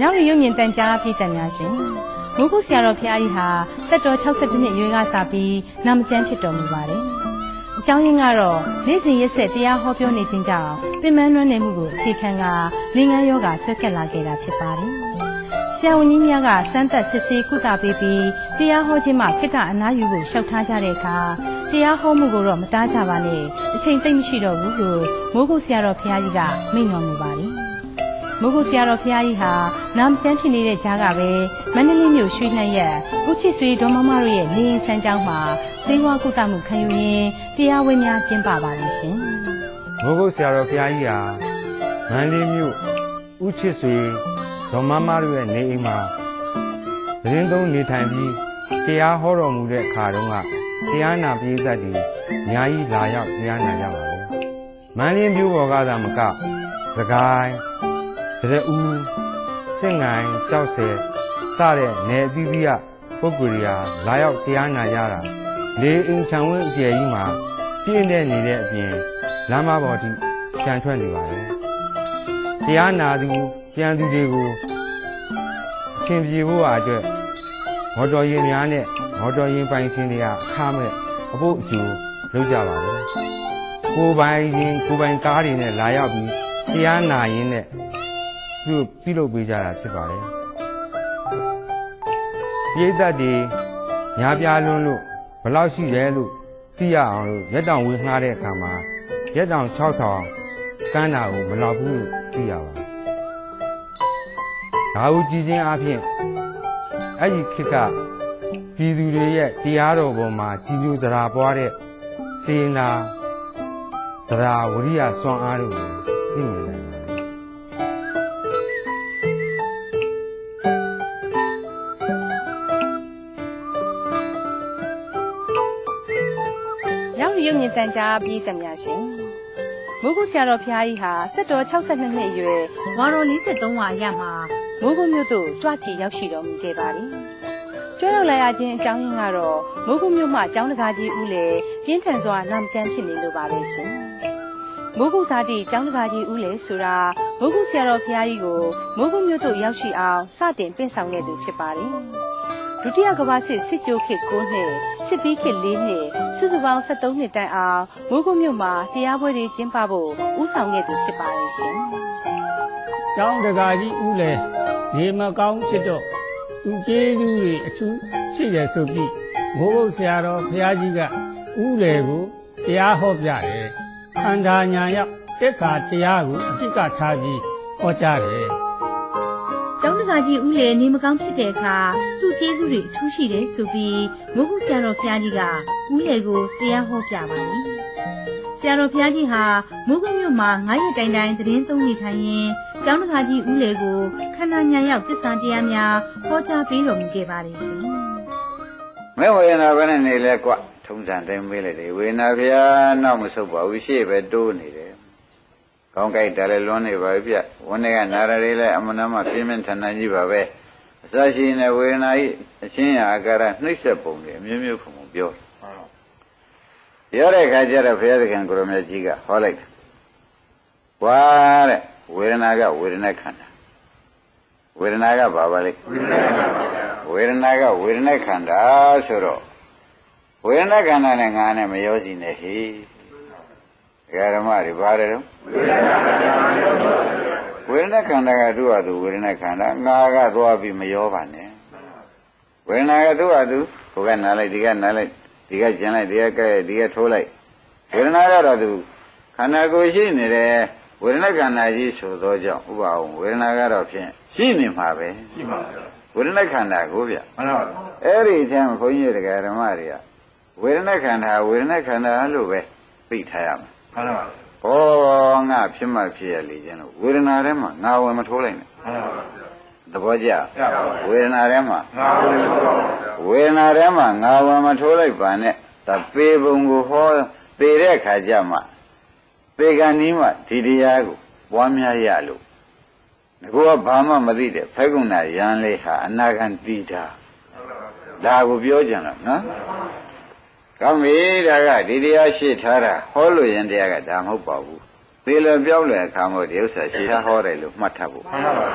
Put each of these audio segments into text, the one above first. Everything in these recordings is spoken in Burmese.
ရောက်ရုံမြင့်တန်ကြားပြည်တန်များရှင်မုဂုဆရာတော်ဖျားကြီးဟာတက်တော်62နှစ်အရွယ်ကစပြီးနာမကျန်းဖြစ်တော်မူပါတယ်အကြောင်းရင်းကတော့နေ့စဉ်ရက်ဆက်တရားဟောပြောနေခြင်းကြောင့်ပင်မနှွမ်းနေမှုကိုအခြေခံကလင်ငန်းယောဂဆွဲကပ်လာခဲ့တာဖြစ်ပါတယ်ဆရာဝန်ကြီးများကစမ်းသပ်စစ်ဆေးကုသပေးပြီးတရားဟောခြင်းမှာခိတ္တအနားယူဖို့လျှောက်ထားကြတဲ့အခါတရားဟောမှုကိုတော့မတားကြပါနဲ့အချိန်သိမ့်မရှိတော့ဘူးလို့မိုးကုတ်ဆရာတော်ဖျားကြီးကမိန့်တော်မူပါတယ် မိုးကုတ်ဆရာတော်ဖျားကြီးဟာနာမကျန်းဖြစ်နေတဲ့ကြားကပဲမန္တလေးမြို့ရွှေနှံရက်ဦးချစ်ဆွေဒေါ်မမတို့ရဲ့နေရင်ဆန်းကျောင်းမှာစေဝါကုသမှုခံယူရင်းတရားဝဲများကျင်းပပါလိမ့်ရှင်မိုးကုတ်ဆရာတော်ဘုရားကြီးဟာမန္တလေးမြို့ဥချစ်ဆွေဒေါ်မမတို့ရဲ့နေအိမ်မှာသတင်းသုံးနေထိုင်ပြီးတရားဟောတော်မူတဲ့အခါတုန်းကတရားနာပရိသတ်တွေအများကြီးလာရောက်တရားနာကြပါလေမန္တလေးမြို့ပေါ်ကသာမကစကိုင်း တရဦးစင်ငိုင်းကြောက်ဆယ်စတဲ့နေအသီးသီးကပုဂ္ဂိုလ်တွေဟာလာရောက်တရားနာကြတာလေအင်ချံဝင်းအကျယ်ကြီးမှာပြည့်နေနေတဲ့အပြင်လမ်းမပေါ်ထိခြံထွက်နေပါတယ်။တရားနာသူပြန်သူတွေကိုအဆင်ပြေဖို့အတွက်မော်တော်ယာဉ်များနဲ့မော်တော်ယာဉ်ပိုင်ရှင်တွေကအခမဲ့အဖို့အကျိုးလုပ်ကြပါလေ။ကိုယ်ပိုင်ရင်ကိုယ်ပိုင်ကားတွေနဲ့လာရောက်ပြီးတရားနာရင်းနဲ့ ပြုပြုလုပ်ပေးကြတာဖြစ်ပါတယ်။ပြည်သက်တွေများပြားလွန်းလို့ဘယ်လောက်ရှိတယ်လို့သိရအောင်လို့ရက်တောင်ဝေးငှားတဲ့အခါမှာရက်တောင်6000ကမ်းတာကိုမလောက်ဘူးလို့သိရပါတယ်။ဒါကိုကြည်ချင်းအဖြစ်အဲ့ဒီခေတ်ကပြည်သူတွေရဲ့တရားတော်ပေါ်မှာကြည်ညိုသရာပွားတဲ့စေနာသရာဝရိယစွမ်းအားတို့ကိုသိမြင်နိုင်ပါတယ် တန်ကြားပြည်တန်များရှင်မိုးကုတ်ဆရာတော်ဖျားကြီးဟာတက်တော်62နှစ်အရွယ်ဝါတော်43ဝါရမှာမိုးကုတ်မြို့သို့ကြွချီရောက်ရှိတော်မူခဲ့ပါသည်ကျွရောက်လာရခြင်းအကြောင်းရင်းကတော့မိုးကုတ်မြို့မှကျောင်းတကာကြီးဦးလေပြင်းထန်စွာနာမကျန်းဖြစ်နေလို့ပါပဲရှင်မိုးကုတ်စာတီကျောင်းတကာကြီးဦးလေဆိုတာမိုးကုတ်ဆရာတော်ဖျားကြီးကိုမိုးကုတ်မြို့သို့ရောက်ရှိအောင်စတင်ပင့်ဆောင်ခဲ့သူဖြစ်ပါတယ် ဒုတိယကမ္ဘာစစ်စစ်ကြိုးခေတ်9နှစ်စစ်ပြီးခေတ်4နှစ်စုစုပေါင်း73နှစ်တိုင်အောင်မိုးကုတ်မြို့မှာတရားပွဲတွေကျင်းပဖို့ဥဆောင်ခဲ့သူဖြစ်ပါတယ်ရှင်ကျောင်းတကာကြီးဦးလေနေမကောင်းဖြစ်တော့သူကျေးဇူးတွေအထူးရှိတယ်ဆိုပြီးဘိုးဘုတ်ဆရာတော်ဘုရားကြီးကဦးလေကိုတရားဟောပြတယ်ခန္ဓာညာရောက်တစ္ဆာတရားကိုအဓိကထားပြီးဟောကြားတယ်။ ကျောင်းတကာကြီးဦးလေနေမကောင်းဖြစ်တဲ့အခါသူ့ကျေးဇူးတွေအထူးရှိတယ်ဆိုပြီးမိုးကုတ်ဆရာတော်ဘုရားကြီးကဦးလေကိုတရားဟောပြပါလိမ့်။ဆရာတော်ဘုရားကြီးဟာမိုးကုတ်မြို့မှာ9ရက်တိုင်တိုင်သတင်းသုံးနေထိုင်ရင်းကျောင်းတကာကြီးဦးလေကိုခန္ဓာညာရောက်သစ္စာတရားများဟောကြားပေးတော်မူခဲ့ပါတယ်ရှင်။မဲဝေဒနာပဲနဲ့နေလဲကွထုံးစံတိုင်းမေးလိုက်တယ်ဝေဒနာဗျာနောက်မဆုတ်ပါဘူးရှေ့ပဲတိုးနေတယ် ကောင်းကြိုက်တယ်လည်းလွန်နေပါပြီဗျဝန်းတွေကနာရတွေလည်းအမနာမပြင်းပြင်းထန်ထန်ကြီးပါပဲအစရှိနေဝေဒနာဤအချင်းရာအာကာရနှိမ့်ဆက်ပုံတွေအမျိုးမျိုးခုံခုံပြောတယ်ပြောတဲ့အခါကျတော့ဘုရားသခင်ကိုရမကြီးကဟောလိုက်တယ်ဝါတဲ့ဝေဒနာကဝေဒနာခန္ဓာဝေဒနာကဘာပါလဲဝေဒနာကဝေဒနာခန္ဓာဆိုတော့ဝေဒနာခန္ဓာနဲ့ငါနဲ့မရောစီနဲ့ဟေ့ဒကာ ဓမ္မတွေပါတယ်တော့ဝေဒနာခန္ဓာကသူ့ဟာသူဝေဒနာခန္ဓာငါကသွားပြီးမရောပါနဲ့ဝေဒနာကသူ့ဟာသူဟိုကနားလိုက်ဒီကနားလိုက်ဒီကကျင်လိုက်ဒီကကဲဒီကထိုးလိုက်ဝေဒနာကတော့သူခန္ဓာကိုယ်ရှိနေတယ်ဝေဒနာခန္ဓာကြီးဆိုသောကြောင့်ဥပအောင်ဝေဒနာကတော့ဖြင့်ရှိနေမှာပဲရှိပါဘူးဝေဒနာခန္ဓာကိုဗျမှန်ပါပါအဲ့ဒီအချိန်ဘုန်းကြီးတရားဓမ္မတွေကဝေဒနာခန္ဓာဝေဒနာခန္ဓာလို့ပဲသိထားရမှာ မှန်ပါပါဩငါဖြစ်မှဖြစ်ရလေခြင်းလို့ဝေဒနာထဲမှာငါဝင်မထိုးလိုက်နဲ့မှန်ပါပါသဘောကျဝေဒနာထဲမှာငါဝင်မထိုးပါဘူးဝေဒနာထဲမှာငါဝင်မထိုးလိုက်ပါနဲ့တပေပုံကိုဟောပေတဲ့ခါကျမှပေကံနီးမှဒီတရားကိုပွားများရလို့ငါကဘာမှမသိတဲ့ဖဲကုဏရန်လေးဟာအနာဂံတိတာဒါကိုပြောကြလားနော် ကောင်းပြီဒါကဒီတရားရှိထားတာဟောလို့ရင်တရားကဒါမဟုတ်ပါဘူးသေလပြောင်းလဲအခါမို့ဒီဥစ္စာရှိထားဟောတယ်လို့မှတ်ထားဖို့မှန်ပါပါ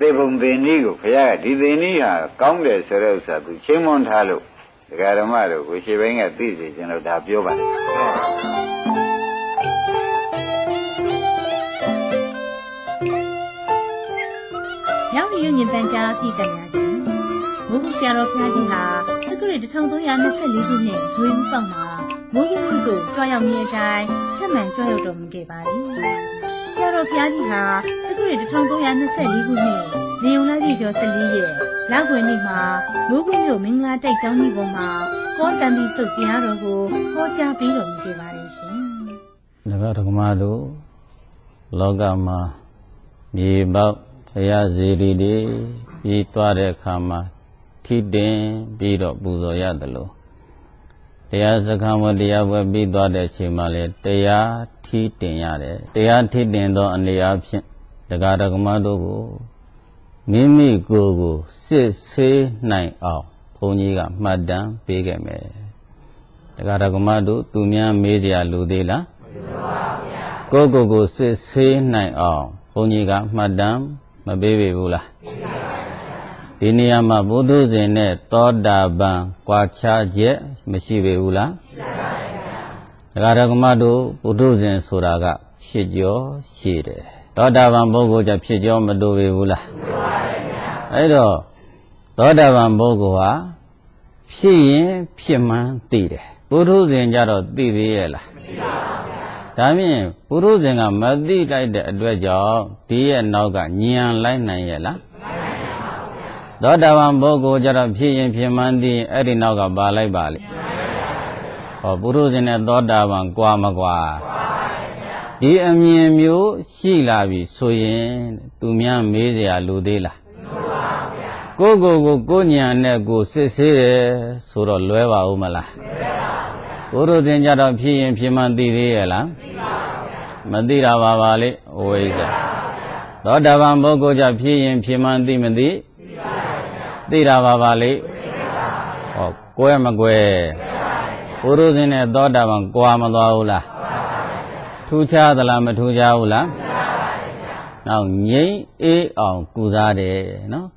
သေဘုံသေနည်းကိုဘုရားကဒီသေနည်းဟာကောင်းတယ်ဆိုတဲ့ဥစ္စာသူချင်းမွန်ထားလို့ဒကာဓမ္မတို့ကိုရှေ့ပိုင်းကသိစေခြင်းလို့ဒါပြောပါတယ်ရောက်ရည်ညင်တန်ကြားပြည်တများရှင်မိုးကုဆရာတော်ဘုရားကြီးဟာ သက္ကရာ1324ခုနှစ်ဒွေဦးပေါက်မှာမိုးကုမြို့သို့ကြွားရောက်နေတဲ့အတိုင်းချက်မှန်ကြွရောက်တော်မူခဲ့ပါတယ်ဆရာတော်ဘုရားကြီးဟာသက္ကရာ1324ခုနှစ်နေုံလာကြီးကျော်14ရက်လောက်ွယ်နေ့မှာမိုးကုမြို့မင်္ဂလာတိုက်ကျောင်းကြီးပေါ်မှာဟောတန်ပြီးသုတ်တရားတော်ကိုဟောကြားပေးတော်မူခဲ့ပါတယ်ရှင်ဒကာဒကမတို့လောကမှာမြေပေါက်ဖရာဇေဒီတွေပြီးသွားတဲ့အခါမှာ ထိတင်ပြီးတော့ပူဇော်ရတယ်လို့တရားစခန်းဝတရားပွဲပြီးသွားတဲ့အချိန်မှာလေတရားထိတင်ရတယ်တရားထိတင်သောအနေအချင်းဒကာဒကမတို့ကိုမိမိကိုယ်ကိုစစ်ဆေးနိုင်အောင်ဘုန်းကြီးကမှတ်တမ်းပေးခဲ့မယ်ဒကာဒကမတို့သူများမေးကြရလူသေးလားကိုယ့်ကိုယ်ကိုစစ်ဆေးနိုင်အောင်ဘုန်းကြီးကမှတ်တမ်းမပေးပေဘူးလား ဒီနေရာမှာဘုဒ္ဓဇင်နဲ့သောတာပန်ကွာခြားချက်မရှိပေဘူးလားဒကာဒကမတို့ဘုဒ္ဓဇင်ဆိုတာကဖြစ်ကျော်ရှိတယ်သောတာပန်ပုဂ္ဂိုလ်จะဖြစ်ကျော်မတူပေဘူးလားအဲ့တော့သောတာပန်ပုဂ္ဂိုလ်ဟာဖြစ်ရင်ဖြစ်မှန်းသိတယ်ဘုဒ္ဓဇင်ကြတော့သိသေးရဲ့လားဒါဖြင့်ပုရုဇဉ်ကမသိတိုက်တဲ့အတွက်ကြောင့်ဒီရဲ့နောက်ကညံလိုက်နိုင်ရဲ့လား သောတာပန်ပုဂ္ဂိုလ်ကြတော့ဖြစ်ရင်ဖြစ်မှန်းသိရင်အဲ့ဒီနောက်ကပါလိုက်ပါလိဟောပုရုဇဉ်နဲ့သောတာပန်ကွာမကွာဒီအမြင်မျိုးရှိလာပြီဆိုရင်သူများမေးเสียလူသေးလားကိုယ့်ကိုယ်ကိုကိုယ်ညံနဲ့ကိုယ်စစ်ဆေးတယ်ဆိုတော့လွဲပါဦးမလားဘုရုဇင်ကြတော့ဖြစ်ရင်ဖြစ်မှန်းသိသေးရဲ့လားမသိတာပါပါလေဝိဇ္ဇာသောတာပန်ပုဂ္ဂိုလ်ကြဖြစ်ရင်ဖြစ်မှန်းသိမသိ သိတာပါပါလေဟောကွဲမကွဲဘုရုဇင်နဲ့သောတာပန်ကွာမသွားဘူးလားထူးခြားသလားမထူးခြားဘူးလားနောက်ငြိမ့်အေးအောင်ကုစားတယ်နော်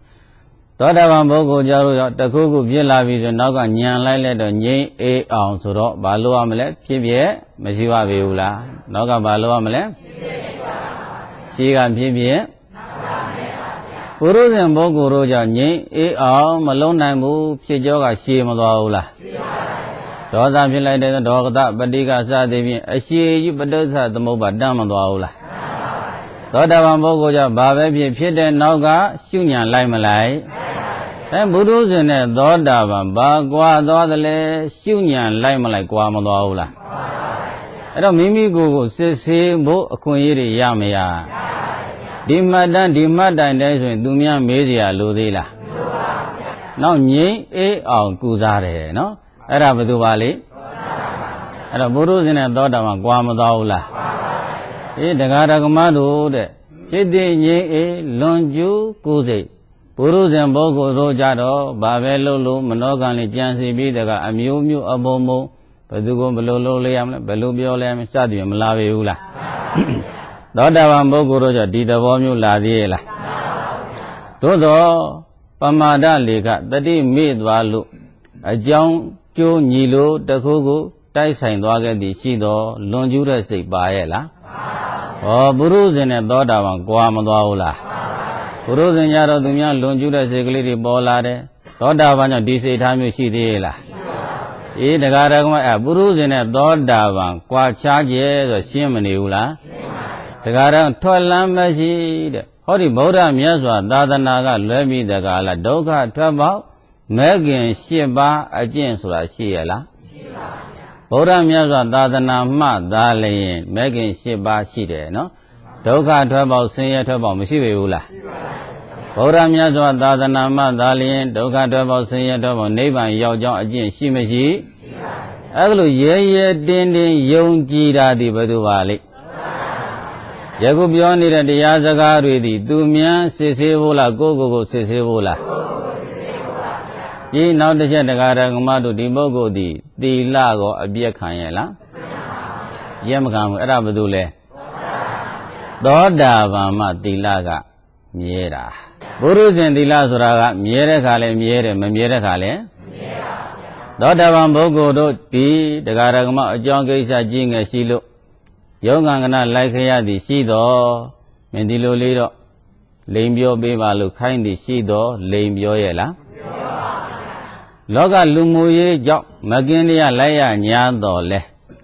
သောတာပန်ပုဂ္ဂိုလ်ကြောင့်ရောတခုခုဖြစ်လာပြီဆိုနောက်ကညံလိုက်လိုက်တော့ငြိမ့်အေးအောင်ဆိုတော့ဘာလို့ရမလဲဖြစ်ပြက်မရှိပါပေဘူးလားနောက်ကဘာလို့ရမလဲရှိကဖြစ်ပြက် ပုရုဇဉ်ပုဂ္ဂိုလ်တို့ကြောင့်ငြိမ့်အေးအောင်မလုံးနိုင်ဘူးဖြစ်ကြောကရှည်မသွားဘူးလားဒေါသဖြစ်လိုက်တဲ့ဒေါကတပဋိကစသည်ဖြင့်အရှိကြီးပဋိစ္စသမုပ္ပါတမ်းမသွားဘူးလားသောတာပန်ပုဂ္ဂိုလ်ကြောင့်ဘာပဲဖြစ်ဖြစ်တဲ့နောက်ကရှုညံလိုက်မလိုက်အဲဘုရုဇဉ်နဲ့သောတာပန်ဘာကွာသွားသလဲရှုညံလိုက်မလိုက်ကွာမသွားဘူးလားအဲ့တော့မိမိကိုယ်ကိုစစ်ဆေးဖို့အခွင့်အရေးတွေရမရ ဒီမှတ်တမ်းဒီမှတ်တိုင်တိုင်းဆိုရင်သူများမေးစရာလိုသေးလားမလိုပါဘူးဗျာနောက်ငြိမ်းအေးအောင်ကုစားတယ်နော်အဲ့ဒါဘယ်သူပါလိအဲ့တော့ဘုရုဇင်းနဲ့သောတာပန်ကွာမသွားဘူးလားကွာပါပါဗျာအေးတရားဓမ္မတို့တဲ့စိတ်တည်ငြိမ်းအေးလွန်ကျူးကုစိတ်ဘုရုဇင်ဘောကိုတို့ကြတော့ဘာပဲလုပ်လို့မနောကံလေးကြံစီပြီးတကအမျိုးမျိုးအပုံပုံဘယ်သူကဘယ်လိုလုပ်လဲရမလဲဘယ်လိုပြောလဲရမလဲစသည်ဖြင့်မလာပေဘူးလားမှန်ပါဗျာ သောတာပန်ပုဂ္ဂိုလ်တို့ကြဒီသဘောမျိုးလာသေးရဲ့လားသို့သောပမာဒလေကတတိမေ့သွားလို့အကြောင်းကျိုးညီလို့တခုခုတိုက်ဆိုင်သွားခဲ့သည်ရှိသောလွန်ကျူးတဲ့စိတ်ပါရဲ့လားဟောပုရုဇဉ်နဲ့သောတာပန်ကြွာမသွားဘူးလားပုရုဇဉ်ကြတော့သူများလွန်ကျူးတဲ့စိတ်ကလေးတွေပေါ်လာတယ်သောတာပန်ကြောင့်ဒီစိတ်ထားမျိုးရှိသေးရဲ့လားအေးတရားတော်ကမအဲပုရုဇဉ်နဲ့သောတာပန်ကြွာချားကျဲဆိုရှင်းမနေဘူးလား တရားတော်ထွက်လမ်းမရှိတဲ့ဟောဒီဗုဒ္ဓမြတ်စွာသာသနာကလွဲပြီးတကားလားဒုက္ခထွက်ပေါက်မဲခင်၈ပါးအကျင့်ဆိုတာရှိရလားဗုဒ္ဓမြတ်စွာသာသနာမှသာလျင်မဲခင်၈ပါးရှိတယ်နော်ဒုက္ခထွက်ပေါက်ဆင်းရဲထွက်ပေါက်မရှိပေဘူးလားဗုဒ္ဓမြတ်စွာသာသနာမှသာလျင်ဒုက္ခထွက်ပေါက်ဆင်းရဲထွက်ပေါက်နိဗ္ဗာန်ရောက်ကြောင်းအကျင့်ရှိမရှိအဲ့ဒါလိုရဲရဲတင်းတင်းယုံကြည်တာဒီဘယ်သူပါလိ ယခုပြောနေတဲ့တရားစကားတွေဒီသူများစစ်ဆေးဖို့လားကိုယ့်ကိုယ်ကိုစစ်ဆေးဖို့လားဒီနောက်တစ်ချက်တရားဓမ္မတို့ဒီပုဂ္ဂိုလ်ဒီသီလကောအပြည့်ခံရဲ့လားရက်မခံဘူးအဲ့ဒါဘာလို့လဲသောတာပန်မှသီလကမြဲတာဘုရုဇဉ်သီလဆိုတာကမြဲတဲ့ခါလဲမြဲတယ်မမြဲတဲ့ခါလဲသောတာပန်ပုဂ္ဂိုလ်တို့ဒီတရားဓမ္မအကြောင်းကိစ္စကြီးငယ်ရှိလို့ ယောဂံကနာလိုက်ခရသည်ရှိတော်မင်းဒီလိုလေးတော့လိန်ပြောပေးပါလို့ခိုင်းသည်ရှိတော်လိန်ပြောရဲ့လားလောကလူမှုရေးကြောင့်မကင်းတရားလိုက်ရညာတော်လဲ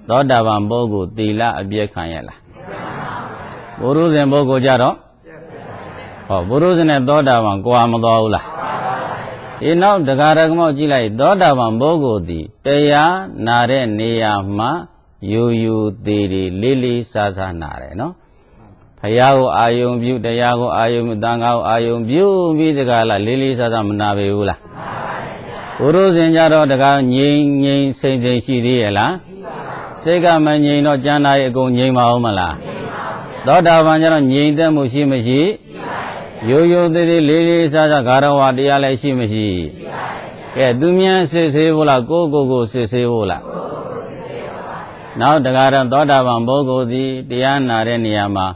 သောတာပန်ပုဂ္ဂိုလ်သီလအပြည့်ခံရလားဘုရုဇဉ်ပုဂ္ဂိုလ်ကြတော့ဟောဘုရုဇဉ်နဲ့သောတာပန်ကွာမတော်ဘူးလားဒီနောက်တရားဓမ္မကြည့်လိုက်သောတာပန်ပုဂ္ဂိုလ်သည်တရားနာတဲ့နေရာမှာ ယူယူသေးသေးလေးလေးစားစားနာတယ်နော်ဖယားကိုအာယုံပြုတရားကိုအာယုံပြုတန်ခါကိုအာယုံပြုပြီးတကလားလေးလေးစားစားမနာပေဘူးလားဘုရုဇဉ်ကြတော့တကားငြိမ်ငြိမ်စိမ့်စိမ့်ရှိသေးရဲ့လားစိတ်ကမငြိမ်တော့ကျန်တာရဲ့အကုန်ငြိမ်ပါဦးမလားသောတာပန်ကျတော့ငြိမ်သက်မှုရှိမရှိရိုးရိုးသေးသေးလေးလေးစားစားဂါရဝတရားလည်းရှိမရှိကဲသူမြန်စစ်ဆေးဖို့လားကိုယ့်ကိုယ်ကိုစစ်ဆေးဖို့လား နောက်တကားတော့သောတာပန်ပုဂ္ဂိုလ်သည်တရားနာတဲ့နေရာမှာ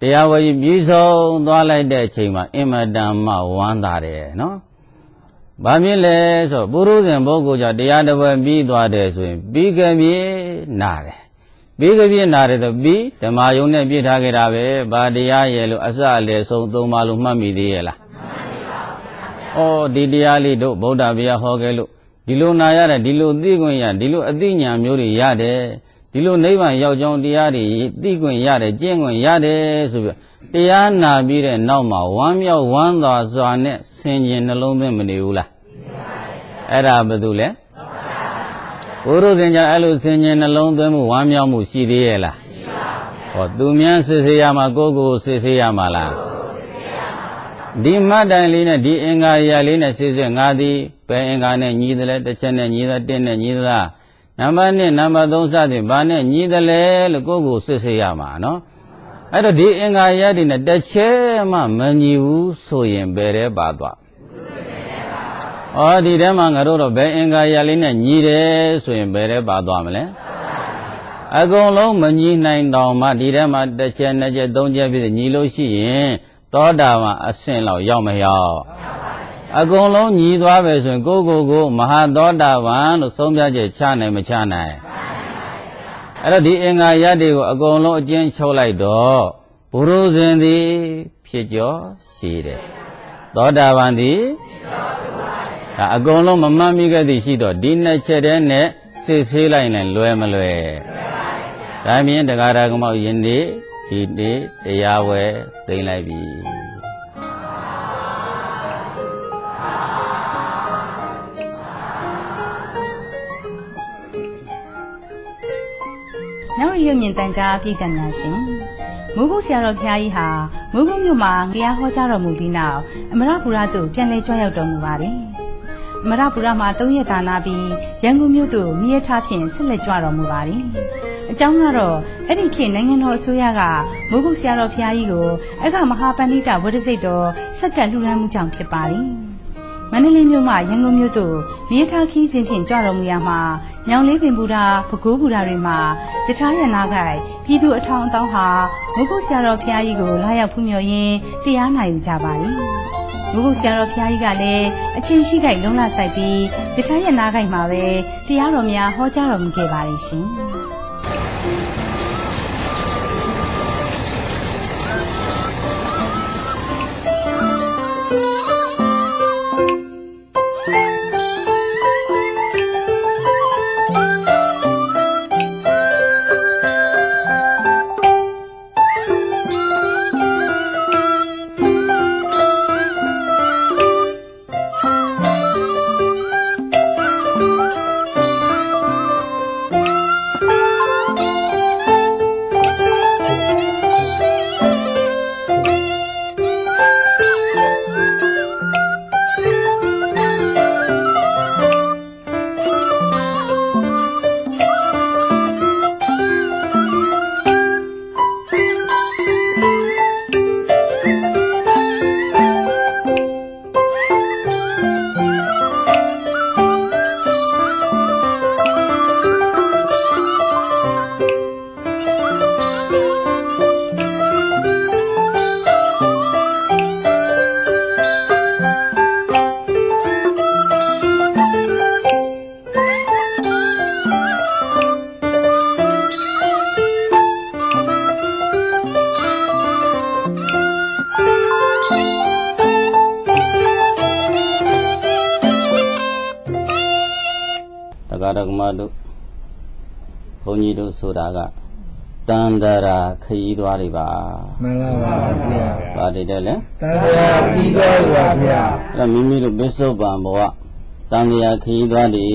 တရားဝေကြီးပြီးဆုံးသွားလိုက်တဲ့အချိန်မှာအင်မတန်မှဝမ်းသာတယ်နော်။ဘာဖြစ်လဲဆိုပုရုဇဉ်ပုဂ္ဂိုလ်ကြောင့်တရားတစ်ပွဲပြီးသွားတယ်ဆိုရင်ပြီးကပြေနာတယ်။ပြီးကပြေနာတယ်ဆိုပြီးဓမ္မယုံနဲ့ပြည့်ထားကြတာပဲ။ဘာတရားရဲ့လို့အစအလယ်ဆုံးသုံးပါလို့မှတ်မိသေးရဲ့လား။မှတ်ပါဘူး။အော်ဒီတရားလေးတို့ဗုဒ္ဓဘုရားဟောခဲ့လို့ ဒီလိုနာရတယ်ဒီလိုသိခွင့်ရဒီလိုအသိဉာဏ်မျိုးတွေရတယ်ဒီလိုနိဗ္ဗာန်ရောက်ကြောင်းတရားတွေသိခွင့်ရတယ်ကျင့်ခွင့်ရတယ်ဆိုပြီးတရားနာပြီးတဲ့နောက်မှာဝမ်းမြောက်ဝမ်းသာစွာနဲ့ဆင်ခြင်နှလုံးသွင်းမနေဘူးလားအဲ့ဒါဘာလို့လဲဘုရုသင်္ကြန်အဲ့လိုဆင်ခြင်နှလုံးသွင်းမှုဝမ်းမြောက်မှုရှိသေးရဲ့လားဟောသူများစစ်ဆေးရမှာကိုယ့်ကိုယ်စစ်ဆေးရမှာလား ဒီမတ်တိုင်လေးနဲ့ဒီအင်္ဂါရလေးနဲ့စစ်စစ်ငါသည်ဘယ်အင်္ဂါနဲ့ညီးတယ်လဲတစ်ချက်နဲ့ညီးတယ်တစ်နဲ့ညီးသလားနံပါတ်1နံပါတ်3စသည်ဘာနဲ့ညီးတယ်လဲလို့ကိုယ့်ကိုယ်စစ်ဆေးရမှာနော်အဲ့တော့ဒီအင်္ဂါရတွေနဲ့တစ်ချက်မှမညီဘူးဆိုရင်ဘယ်တဲ့ပါသွားဩဒီထဲမှာငါတို့တော့ဘယ်အင်္ဂါရလေးနဲ့ညီးတယ်ဆိုရင်ဘယ်တဲ့ပါသွားမလဲအကုန်လုံးမညီနိုင်တော့မှဒီထဲမှာတစ်ချက်နှစ်ချက်သုံးချက်ပြည့်ညီလို့ရှိရင် သောတာပန်အဆင့်လောက်ရောက်မရောက်အကုန်လုံးညီသွားပဲဆိုရင်ကိုယ့်ကိုယ်ကိုမဟာသောတာပန်လို့ဆုံးဖြတ်ချက်ချနိုင်မချနိုင်အဲ့တော့ဒီအင်္ဂါရတွေကိုအကုန်လုံးအကျဉ်းချုပ်လိုက်တော့ဘုရုဇဉ်သည်ဖြစ်ကျော်ရှိတယ်သောတာပန်သည်ဒါအကုန်လုံးမမှတ်မိခဲ့သည်ရှိတော့ဒီနှစ်ချက်တည်းနဲ့စစ်ဆေးလိုက်ရင်လွယ်မလွယ်ဒါမြင်တရားဓမ္မယင်းနေ့ ဒီနေ့တရားဝဲသိမ့်လိုက်ပြီနောက်ရရုံမြင့်တန်ကြားပြည်ကံများရှင်မုဂုဆရာတော်ဘုရားကြီးဟာမုဂုမြို့မှာတရားဟောကြားတော်မူပြီးနောက်အမရပူရသို့ပြန်လည်ကြွရောက်တော်မူပါတယ်အမရပူရမှာ၃ရက်တာနာပြီးရန်ကုန်မြို့သို့မြေရထားဖြင့်ဆက်လက်ကြွတော်မူပါတယ် အကြောင်းကတော့အဲ့ဒီခေတ်နိုင်ငံတော်အစိုးရကမုဂုဆရာတော်ဘုရားကြီးကိုအခမဟာပန္နိတဝရစိတ်တော်စက္ကန့်လှူဒါန်းမှုကြောင့်ဖြစ်ပါတယ်မန္တလေးမြို့မှရန်ကုန်မြို့သို့မြေထားခီးစဉ်ဖြင့်ကြွတော်မူရမှာညောင်လေးပင်ဘူတာပကိုးဘူတာတွေမှာယထာယနာကိုက်ပြည်သူအထောင်အသောင်းဟာမုဂုဆရာတော်ဘုရားကြီးကိုလာရောက်ဖူးမြော်ရင်းတရားနာယူကြပါလိမုဂုဆရာတော်ဘုရားကြီးကလည်းအချင်းရှိခိုက်လုံးလဆိုင်ပြီးယထာယနာကိုက်မှာပဲတရားတော်များဟောကြားတော်မူခဲ့ပါလိမ့်ရှင် ဘုန်းကြီးတို့ဆိုတာကတန်တရာခရီးသွားတွေပါမှန်ပါပါဗျာ။ဘာတွေတဲ့လဲတန်တရားပြီးသွားပါဗျာ။အဲ့တော့မိမိတို့ပစ္စုပန်ဘဝ တန်တရာခရီးသွားတွေ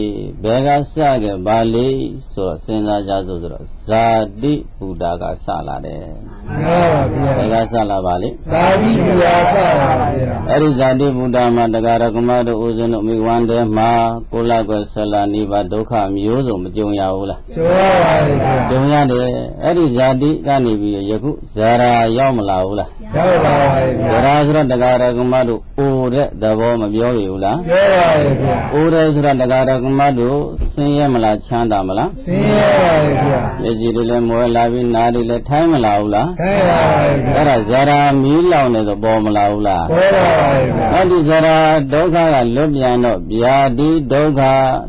ဘယ်ကစခဲ့ပါလိဆိုတော့စဉ်းစားကြစို့ဆိုတော့ဇာတိဘုဒ္ဓကစလာတယ်မှန်ပါဗျာ။ဘယ်ကစလာပါလိသာတိပူရာစပါဗျာအဲ့ဒီဇာတိဘုဒ္ဓမှာတရားရကမတို့ဦးဇင်းတို့မိဝန္တဲမှာကိုလကွယ်ဆလာနိဗ္ဗာန်ဒုက္ခမျိုးစုံမကြုံရဘူးလားကျော်ပါပါဗျာကြုံရတယ်အဲ့ဒီဇာတိကနေပြီးယခုဇာရာရောက်မလာဘူးလား ရောက်ပါပါဇဗျာာရာဆိုတော့တရားရကမတို့အိုတဲ့သဘောမပြောရဘူးလားပြောပါဗျာအိုတယ်ဆိုတော့တရားရကမတို့ဆင်းရဲမလားချမ်းသာမလားဆင်းရဲပါဗျာလက်ကြီးတွေလည်းမွဲလာပြီးနားတွေလည်းထိုင်းမလာဘူးလားခိုင်းပါဗျာအဲ့ဒါဇာရာမီးလောင်နေဆိုပေါ်မလာဘူးလားပေါ်ပါပါဗျာအဲ့ဒီဇရာဒုက္ခကလွတ်ပြန်တော့ဗျာတိဒုက္ခ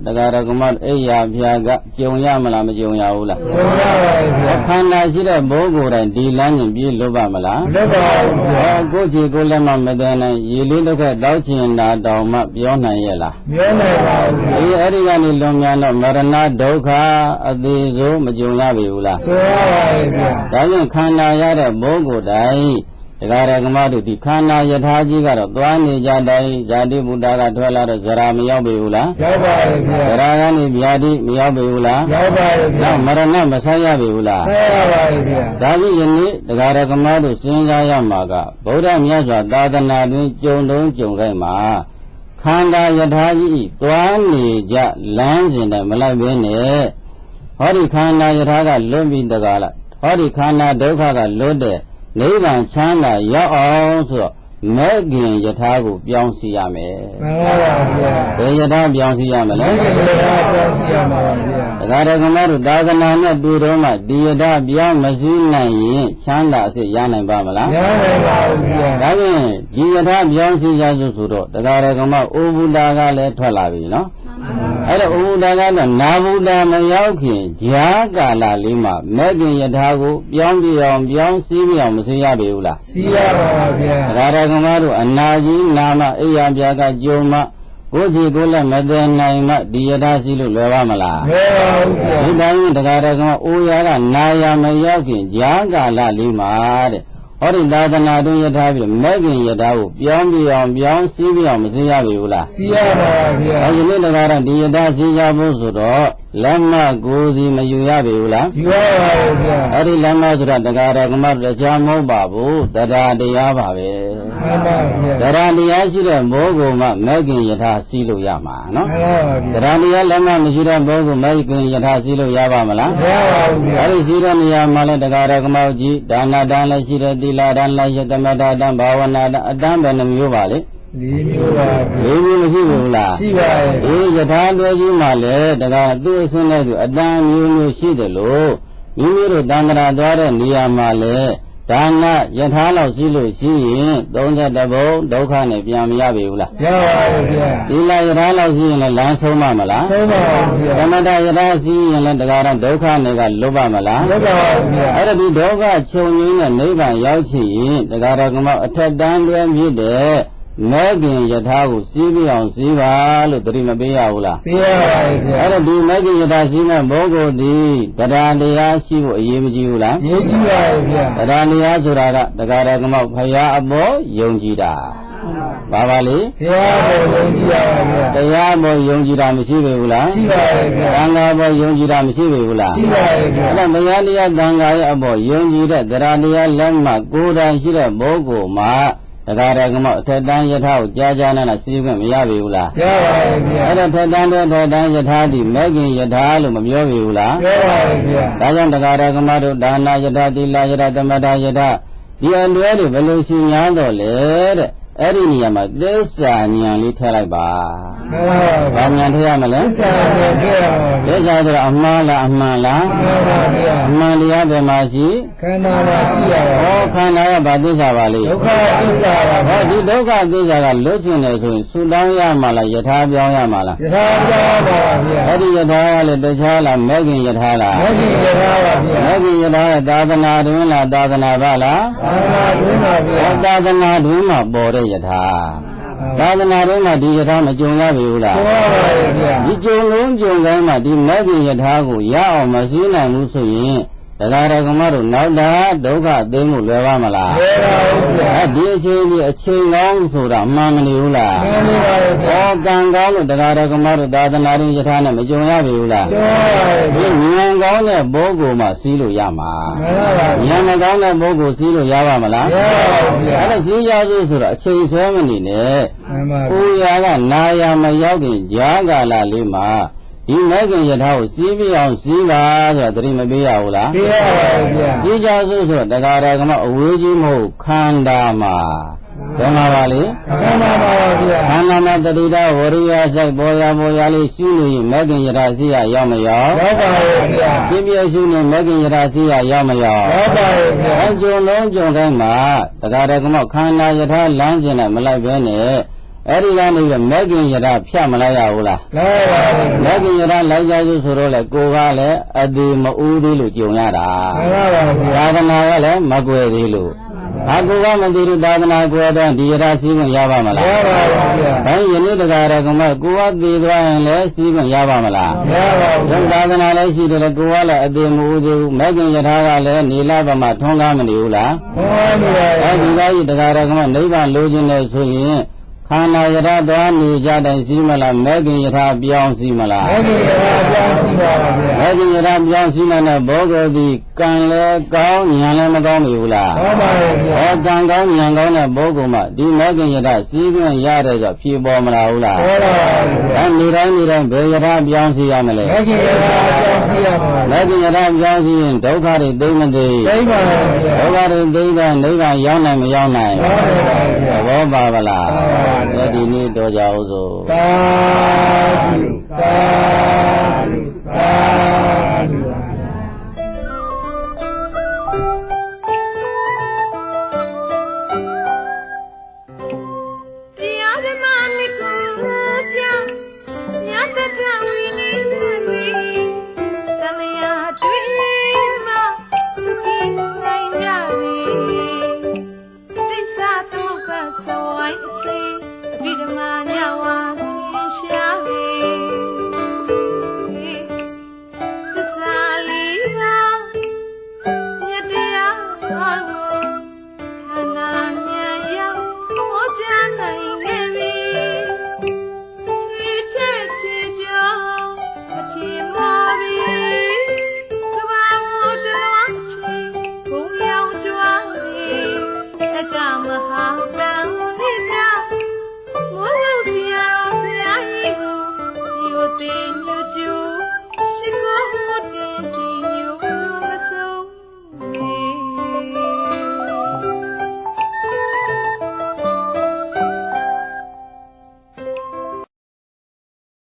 တရားရကမအိယာဗျာကကြုံရမလားမကြုံရဘူးလားကျော်ပါပါဗျာခန္ဓာရှိတဲ့ဘိုးကိုယ်တိုင်ဒီလမ်းကြီးပြေးလို့ပါမလားလက်ပါဗျာဟောကိုယ်ချီကိုယ်လက်မမတန်းနိုင်ရေလေးတစ်ခက်တောက်ချင်တာတောင်မှပြောနိုင်ရဲ့လားပြောနိုင်ပါဗျာအေးအဲ့ဒီကနေလွန်မြန်တော့မရဏဒုက္ခအသေးဆုံးမကြုံရပြီဘူးလားကျော်ပါပါဗျာဒါကြောင့်ခန္ဓာရတဲ့ဘိုးကိုယ်တိုင် တရားရကမတို့ဒီခန္ဓာယထာကြီးကတော့သွားနေကြတိုင်းဇာတိဘုဒ္ဓကထွက်လာတော့ဇရာမရောက်ပြီဘူးလားရောက်ပါဗျာဇရာကနေဗျာတိမရောက်ပြီဘူးလားရောက်ပါဗျာနောက်မရဏမဆိုင်ရပြီဘူးလားဆက်ရပါဗျာဒါဖြင့်ယနေ့တရားရကမတို့စဉ်းစားရမှာကဗုဒ္ဓမြတ်စွာသာသနာတွင်ကြုံတုံးကြုံခိုက်မှာခန္ဓာယထာကြီးသွားနေကြလမ်းစဉ်တိုင်းမလိုက်ဘဲနဲ့ဟောဒီခန္ဓာယထာကလွတ်ပြီးတကားလားဟောဒီခန္ဓာဒုက္ခကလွတ်တဲ့ နိဗ္ဗာန်ချမ်းသာရောက်အောင်ဆိုတော့မဲ့ခင်ယထာကိုပြောင်းစီရမယ်မှန်ပါပါဗျာဘယ်ယထာပြောင်းစီရမလဲဘယ်လိုလဲပြောပြရမှာပါဗျာတရားတော်ကမတို့သာသနာနဲ့တွေ့တော့မှဒီယထာပြောင်းမရှိနိုင်ရင်ချမ်းသာအစစ်ရနိုင်ပါမလားရနိုင်ပါဗျာဒါဖြင့်ဒီယထာပြောင်းစီရစုဆိုတော့တရားတော်ကမအိုဘူတာကလည်းထွက်လာပြီနော် အဲ့တော့အိုဘူတာကတော့နာဘူတာမရောက်ခင်ဂျာကာလလေးမှာမဲ့ခင်ယထာကိုပြောင်းပြအောင်ပြောင်းစည်းပြအောင်မစည်းရပြီဘူးလားစီရပါပါဗျာတရားတော်ကမတို့အနာကြီးနာမအိယာပြာကကြုံမှကိုယ်စီကိုယ်လက်မသိနိုင်မှဒီယထာစီလို့လွယ်ပါမလားမဲပါဗျာဒီတိုင်းတရားတော်ကအိုရာကနာယာမရောက်ခင်ဂျာကာလလေးမှာတဲ့ ဟောဒီသာသနာတွင်ယထာပြီမဲ့ခင်ယထာကိုပြောင်းပြအောင်ပြောင်းစည်းပြအောင်မစည်းရပြီဘူးလားစီရပါပါဗျာအဲဒီနေ့တရားတော်ဒီယထာစည်းရဖို့ဆိုတော့ လက်မကိုယ်စီမယူရပြီဘူးလားယူရပါဗျာအဲ့ဒီလက်မဆိုတာတရားတော်ကမတရားမဟုတ်ပါဘူးတရားတရားပါပဲမှန်ပါဗျာတရားတရားရှိတဲ့မိုးကုံမှမဲ့ခင်ယထာစည်းလို့ရမှာနော်မှန်ပါဗျာတရားတရားလက်မမရှိတဲ့မိုးကုံမဲ့ခင်ယထာစည်းလို့ရပါမလားမရပါဘူးဗျာအဲ့ဒီရှိတဲ့နေရာမှာလည်းတရားရကမောက်ကြီးဒါနတန်လည်းရှိတယ်သီလတန်လည်းရှိတယ်သမထတန်ဘာဝနာတန်အတန်းပဲနှမျိုးပါလေ လေးမျိုးပါဗျာလေးမျိုးမရှိဘူးလားရှိပါရဲ့အေးယထာတွဲကြီးမှာလည်းတရားသူ့အစင်းတဲ့သူအတန်းမျိုးမျိုးရှိတယ်လို့မိမိတို့တန်ត្រာသွားတဲ့နေရာမှာလည်းဒါနယထာလောက်ရှိလို့ရှိရင်31ဘုံဒုက္ခနဲ့ပြန်မရပြီဘူးလားရပါရဲ့ဗျာသီလယထာလောက်ရှိရင်လည်းလမ်းဆုံးမမလားသုံးပါဗျာသမထယထာရှိရင်လည်းတရားရဒုက္ခနဲ့ကလွတ်ပါမလားလက်ပါဗျာအဲ့ဒါဒီဒုက္ခချုပ်ငြိမ်းတဲ့နိဗ္ဗာန်ရောက်ချင်ရင်တရားတော်ကမအထက်တန်းတွဲဖြစ်တဲ့ မဲခင်ယထာကိုစီးပြအောင်စီးပါလို့တတိမပေးရဘူးလားပြရပါရဲ့ဗျာအဲ့ဒါဒီမဲခင်ယထာစီးမဲ့ဘောကိုဒီတရားတရားရှိဖို့အရေးမကြီးဘူးလားရေးကြည့်ပါရဲ့ဗျာတရားတရားဆိုတာကတရားတော်ကမဖရာအပေါ်ယုံကြည်တာပါပါလေဘုရားပေါ်ယုံကြည်ရပါဗျာတရားပေါ်ယုံကြည်တာမရှိပေဘူးလားရှိပါရဲ့ဗျာသံဃာပေါ်ယုံကြည်တာမရှိပေဘူးလားရှိပါရဲ့ဗျာအဲ့ဒါမယားတရားတန်ခါရဲ့အပေါ်ယုံကြည်တဲ့တရားတရားလက်မှကိုယ်တိုင်ရှိတဲ့ဘောကိုမှ တရားရကမအထက်တန်းယထာကိုကြားကြားနာနာစီးခွင့်မရပြီဘူးလားရပါရဲ့ဗျာအဲ့ဒါထက်တန်းတဲ့ထက်တန်းယထာဒီမဲခင်ယထာလို့မပြောပြီဘူးလားပြောပါရဲ့ဗျာဒါကြောင့်တရားရကမတို့ဒါနာယထာသီလယထာသမထယထာဒီအတွဲတွေဘယ်လိုရှိ냐တော့လဲတဲ့ အဲ့ဒီနေရာမှာသစ္စာဉာဏ်လေးထည့်လိုက်ပါမှန်ပါဘာဗျာဉာဏ်ထည့်ရမလဲသစ္စာနဲ့ပြရပါသဗျာစ္စာဆိုတာအမှားလားအမှန်လားမှန်ပါဗျာအမှန်တရားဘယ်မှာရှိခန္ဓာမှာရှိရပါဟောခန္ဓာကဘာသစ္စာပါလိမ့်ဒုက္ခသစ္စာပါဟောဗျာဒီဒုက္ခသစ္စာကလွတ်ချင်တယ်ဆိုရင်ဆူတောင်းရမှာလားယထာပြောင်းရမှာလားယထာပြပါဗျာအဲ့ဒီယထာကလည်းတခြားလားမဲခင်ယထာလားမဂ္ဂင်ယထာပါဗျာမဲခင်ယထာကသာသနာတွင်လားသာသနာပါလားဘာသာတွင်ပါဗျာဟောသာသနာတွင်မှာပေါ်တဲ့ယထာသာသနာထဲမှာဒီယထာမကြုံရပြီဘူးလားကျော်ပါရဲ့ဗျာဒီကြုံလုံးကြုံတိုင်းမှာဒီမဲ့ခင်ယထာကိုရအောင်မရှိနိုင်ဘူးဆိုရင် တရားတော်ကမတို့နောက်တာဒုက္ခသိမ်းမှုလွယ်ပါမလားလဲပါဦးဗျာအဲဒီအချိန်ဒီအချိန်ကောင်းဆိုတာမှန်မနေဘူးလားလဲနေပါရဲ့ဗျာဩကံကောင်းလို့တရားတော်ကမတို့သာသနာရင်ယထာနဲ့မကြုံရပြီဘူးလားကျော်ပါရဲ့ဒီဗျာဉာဏ်ကောင်းတဲ့ဘောကိုမှစီးလို့ရမှာမှန်ပါပါဉာဏ်မကောင်းတဲ့ဘောကိုစီးလို့ရပါမလားရပါဘူးဗျာအဲ့ဒါစီးကြစို့ဆိုတော့အချိန်ဆွဲမနေနဲ့မှန်ပါကိုယ်ရာကနာယာမရောက်ခင်ဂျာကာလလေးမှာ ဒီမဲ့ခင်ယထာကိုစီးပြအောင်စီးပါဆိုတာတတိမပေးရဘူးလားပြရပါရဲ့ဗျာစီးကြစို့ဆိုတော့တရားတော်ကမအဝေးကြီးမဟုတ်ခန္ဓာမှာဘယ်မှာပါလဲမှန်ပါပါဗျာခန္ဓာမှာတတိတဝရိယစိုက်ပေါ်ရပေါ်ရလေးရှုနေရင်မဲ့ခင်ယထာစီရရောက်မရောက်ရောက်ပါရဲ့ဗျာပြည့်ပြည့်ရှုနေမဲ့ခင်ယထာစီရရောက်မရောက်ရောက်ပါရဲ့ဗျာအကျုံလုံးကျုံတိုင်းမှာတရားတော်ကမခန္ဓာယထာလမ်းကျင်နဲ့မလိုက်ဘဲနဲ့ အဲ့ဒီကနေပြီးမဲ့ခင်ယထာဖြတ်မလိုက်ရဘူးလားလဲပါရဲ့မဂ္ဂင်ရတလိုက်ကြစုဆိုတော့လေကိုကလည်းအသေးမဦးသေးလို့ကြုံရတာမှန်ပါပါဗျာသာသနာကလည်းမကွယ်သေးလို့အကူကမသိဘူးသာသနာကွယ်တော့ဒီရတစည်းခွင့်ရပါမရလားပါရဲ့ဗျာဘယ်ယနေ့တကားရကမကိုကသေးသွားရင်လည်းစည်းခွင့်ရပါမလားရပါဒုဘူးသာသနာလည်းရှိတယ်လေကိုကလည်းအသေးမဦးသေးဘူးမဂ္ဂင်ရထားကလည်းနီလာပမထွန်းကားမနေဘူးလားဟောနေပါရဲ့အဲဒီသားကြီးတကားရကမနိဗ္ဗာန်လိုချင်တယ်ဆိုရင် ခန္ဓာရတသွားနေကြတိုင်းစည်းမလားမဂ္ဂင်ရထားပြောင်းစည်းမလားအဲ့ဒီရပါပြောင်းစီပါပါဗျာအဲ့ဒီရတာပြောင်းရှိနေတဲ့ဘောဂတိကံလဲကောင်းဉာဏ်လည်းမကောင်းပြီဘူးလားဟောပါရဲ့ဗျာဟောကံကောင်းဉာဏ်ကောင်းတဲ့ဘောဂုံမှာဒီမေခင်ရတာစီးပြင်းရတဲ့ဆိုဖြေပေါ်မလာဘူးလားဟောပါရဲ့ဗျာအဲနေတိုင်းနေတိုင်းဘယ်ရတာပြောင်းစီရမလဲအဲ့ဒီရပါပြောင်းစီရပါမေခင်ရတာပြောင်းစီရင်ဒုက္ခတွေသိမ့်မသိသိပါရဲ့ဗျာဒုက္ခတွေသိမ့်တဲ့နိဗ္ဗာန်ရောက်နိုင်မရောက်နိုင်ဟောပါရဲ့ဗျာ သဘောပါဗလားပါပါဗျာဒီနေ့တော့ကြအောင်စို့သာဓုသာဓုသာ